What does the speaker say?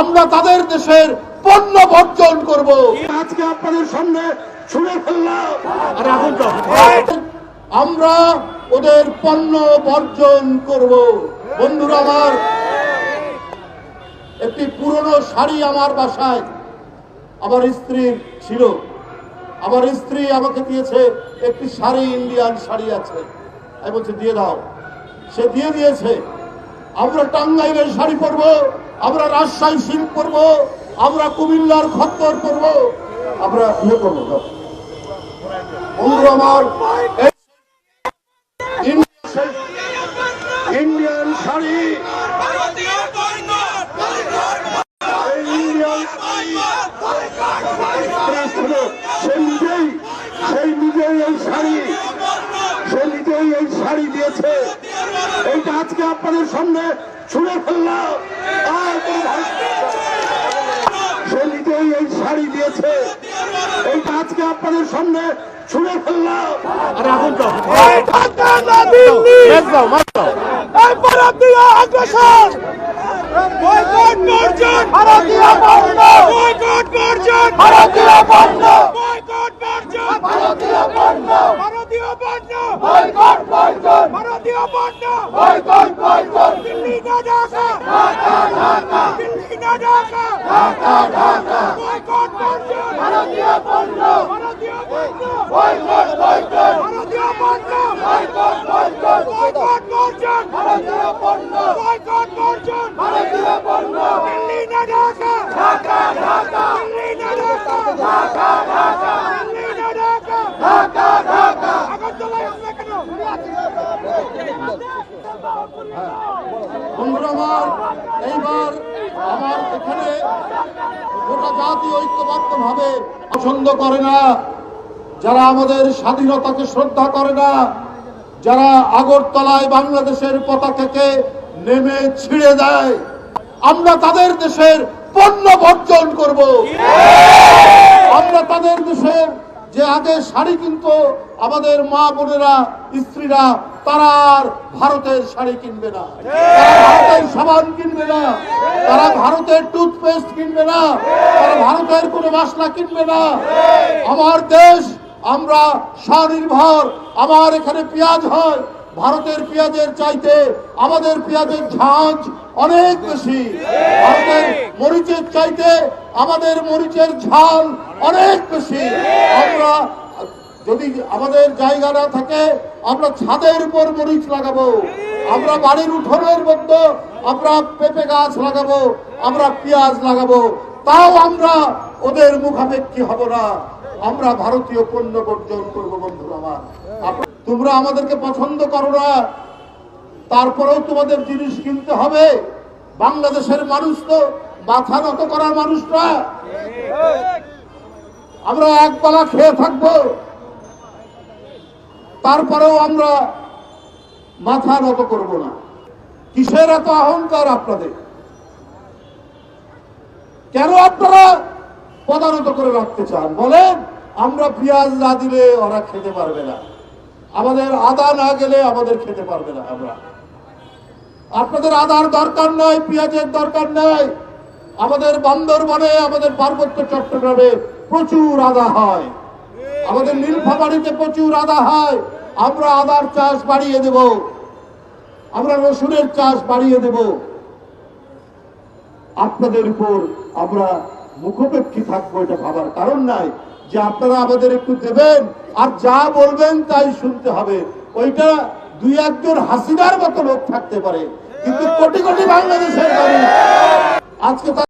আমরা তাদের দেশের পণ্য বর্জন করব। আজকে আপনাদের সামনে ছুড়ে ফেললাম। আমরা ওদের পণ্য বর্জন করব। বন্ধুরা আমার একটি পুরনো শাড়ি আমার বাসায় আমার স্ত্রীর ছিল। আমার স্ত্রী আমাকে দিয়েছে একটি শাড়ি ইন্ডিয়ান শাড়ি আছে। আমি বলছি দিয়ে দাও। সে দিয়ে দিয়েছে। আমরা টাঙ্গাইলের শাড়ি পরবো। আমরা রাজশাহী সিল্ক পরবো আমরা কুমিল্লার খত্তর পরবো আমরা ইয়ে করব। আমার ইন্ডিয়ান শাড়ি সেই নিজেই এই শাড়ি নিজেই এই শাড়ি দিয়েছে আপনাদের সামনে ছুড়ে ফেললাম নিজেই এই শাড়ি দিয়েছে। এইটা আজকে আপনাদের সামনে ছুড়ে ফেললাম। আর এখন তো ভারতীয় আগ্রাসন। বয়কট বর্জন। ভারতীয় পণ্য বয়কট বর্জন। ভারতীয় পণ্য বয়কট বর্জন। ভারতীয় পণ্য ভারতীয় পণ্য বয়কট বর্জন। ভারতীয় পণ্য বয়কট বর্জন দিল্লি না ঢাকা। ঢাকা। ঢাকা দিল্লি না ভারতীয় পণ্য দিল্লি না ঢাকা ঢাকা ঢাকা দিল্লি না ঢাকা ঢাকা ঢাকা দিল্লি না ঢাকা ঢাকা ঢাকা আগরতলায় হামলা কেন বন্ধুরা আমার এইবার আমার এখানে গোটা জাতি ঐক্যবদ্ধভাবে পছন্দ করে না, যারা আমাদের স্বাধীনতাকে শ্রদ্ধা করে না, যারা আগরতলায় বাংলাদেশের পতাকাকে নেমে ছিঁড়ে দেয়, আমরা তাদের দেশের পণ্য বর্জন করব। আমরা তাদের দেশের যে আগে শাড়ি কিনতো, আমাদের মা বোনেরা, স্ত্রীরা, তারা আর ভারতের শাড়ি কিনবে না। তারা ভারতের সাবান কিনবে না। তারা ভারতের টুথপেস্ট কিনবে না। তারা ভারতের কোনো মশলা কিনবে না। আমার দেশ, আমরা স্বনির্ভর। আমার এখানে পেঁয়াজ হয়। ভারতের পেঁয়াজের চাইতে আমাদের পেঁয়াজের ঝাঁঝ অনেক বেশি। ভারতের মরিচের চাইতে আমাদের মরিচের ঝাল অনেক বেশি। আমরা যদি আমাদের জায়গা না থাকে, আমরা ছাদের উপর মরিচ লাগাবো। আমরা বাড়ির উঠোনের মধ্যে আমরা পেঁপে গাছ লাগাবো, আমরা পেঁয়াজ লাগাবো। তাও আমরা ওদের মুখাপেক্ষী হব না। আমরা ভারতীয় পণ্য বর্জন করব বন্ধু আমার। তোমরা আমাদেরকে পছন্দ করো না। তারপরেও তোমাদের জিনিস কিনতে হবে। বাংলাদেশের মানুষ তো মাথা নত করার মানুষরা আমরা এক বেলা খেয়ে থাকব। তারপরেও আমরা মাথা নত করব না। কিসের এত অহংকার আপনাদের? কেন আপনারা পদানত করে রাখতে চান? বলেন, আমরা পেঁয়াজ না দিলে ওরা খেতে পারবে না। আমাদের আদা না গেলে আমাদের খেতে পারবে না আমরা। আপনাদের আদার দরকার নয় পেঁয়াজের দরকার নয় আমাদের বান্দরবনে আমাদের পার্বত্য চট্টগ্রামে প্রচুর আদা হয়। আমাদের নীলফামারিতে প্রচুর আদা হয়। আমরা আদার চাষ বাড়িয়ে দেব। আমরা রসুনের চাষ বাড়িয়ে দেব। আপনাদের উপর আমরা মুখোপেক্ষী থাকব, এটা ভাবার কারণ নাই। যে আপনারা আমাদের একটু দেবেন, আর যা বলবেন তাই শুনতে হবে। ওইটা দুই একজন হাসিনার মতো লোক থাকতে পারে। কিন্তু কোটি কোটি বাংলাদেশের আজকে